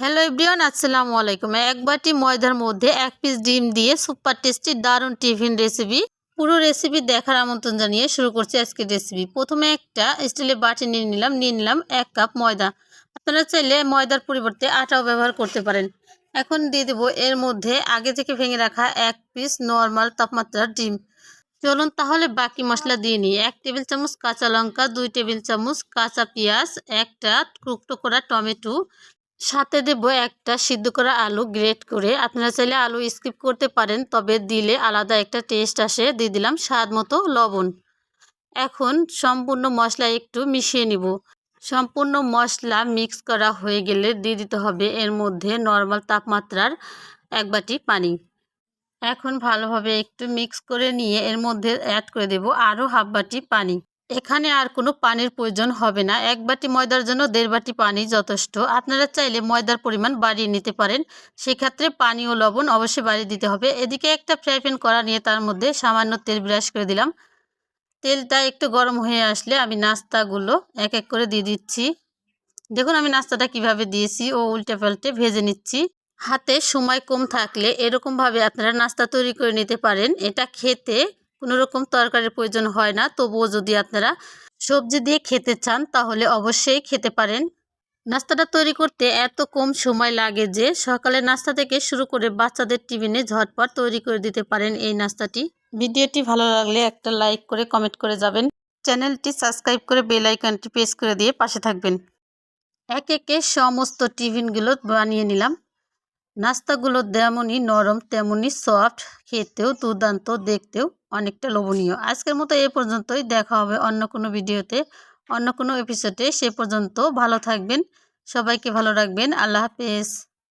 Hello everyone, আসসালামু আলাইকুম। এক বাটি ময়দার মধ্যে এক পিস ডিম দিয়ে সুপার টেস্টি দারুণ টিফিন রেসিপি পুরো রেসিপি দেখার আমন্ত্রণ জানিয়ে শুরু করছি আজকের রেসিপি প্রথমে একটা স্টিলের বাটি নিয়ে নিলাম নিয়ে নিলাম এক কাপ ময়দা। আপনারা চাইলে ময়দার পরিবর্তে আটাও ব্যবহার করতে পারেন। এখন দিয়ে দেবো এর মধ্যে আগে থেকে ভেঙে রাখা এক পিস নর্মাল তাপমাত্রার ডিম। চলুন তাহলে বাকি মশলা দিয়ে নিই। এক টেবিল চামচ কাঁচা লঙ্কা, দুই টেবিল চামচ কাঁচা পেঁয়াজ, একটা টুকটো করা টমেটো সাথে দেব একটা সিদ্ধ করা আলু গ্রেট করে। আপনারা চাইলে আলু স্কিপ করতে পারেন, তবে দিলে আলাদা একটা টেস্ট আসে। দিয়ে দিলাম স্বাদ মতো লবণ। এখন সম্পূর্ণ মশলা একটু মিশিয়ে নিব। সম্পূর্ণ মশলা মিক্স করা হয়ে গেলে দিয়ে দিতে হবে এর মধ্যে নর্মাল তাপমাত্রার এক বাটি পানি। এখন ভালোভাবে একটু মিক্স করে নিয়ে এর মধ্যে অ্যাড করে দেব আরও হাফ বাটি পানি। এখানে আর কোনো পানির প্রয়োজন হবে না। এক বাটি ময়দার জন্য দেড় বাটি পানি যথেষ্ট। আপনারা চাইলে ময়দার পরিমাণ বাড়িয়ে নিতে পারেন। সেক্ষেত্রে পানি ও লবণ অবশ্যই বাড়িয়ে দিতে হবে। এদিকে একটা ফ্রাই প্যান করা নিয়ে তার মধ্যে সামান্য তেল ব্রাশ করে দিলাম। তেলটা একটু গরম হয়ে আসলে আমি নাস্তাগুলো এক এক করে দিয়ে দিচ্ছি। দেখুন আমি নাস্তাটা কীভাবে দিয়েছি ও উল্টে পাল্টে ভেজে নিচ্ছি। হাতে সময় কম থাকলে এরকমভাবে আপনারা নাস্তা তৈরি করে নিতে পারেন। এটা খেতে কোনো রকম তরকারির প্রয়োজন হয় না। তবুও যদি আপনারা সবজি দিয়ে খেতে চান, তাহলে অবশ্যই খেতে পারেন। নাস্তাটা তৈরি করতে এত কম সময় লাগে যে সকালে নাস্তা থেকে শুরু করে বাচ্চাদের টিফিনে ঝটপট তৈরি করে দিতে পারেন এই নাস্তাটি। ভিডিওটি ভালো লাগলে একটা লাইক করে কমেন্ট করে যাবেন। চ্যানেলটি সাবস্ক্রাইব করে বেল আইকনটি প্রেস করে দিয়ে পাশে থাকবেন। এক একে সমস্ত টিফিনগুলো বানিয়ে নিলাম। নাস্তাগুলো তেমনই নরম, তেমনই সফট খেতেও দুর্দান্ত, দেখতেও অনেকটা লোভনীয়। আজকের মতো এ পর্যন্তই। দেখা হবে অন্য কোনো ভিডিওতে, অন্য কোনো এপিসোডে সে পর্যন্ত ভালো থাকবেন, সবাইকে ভালো রাখবেন। আল্লাহ হাফেজ।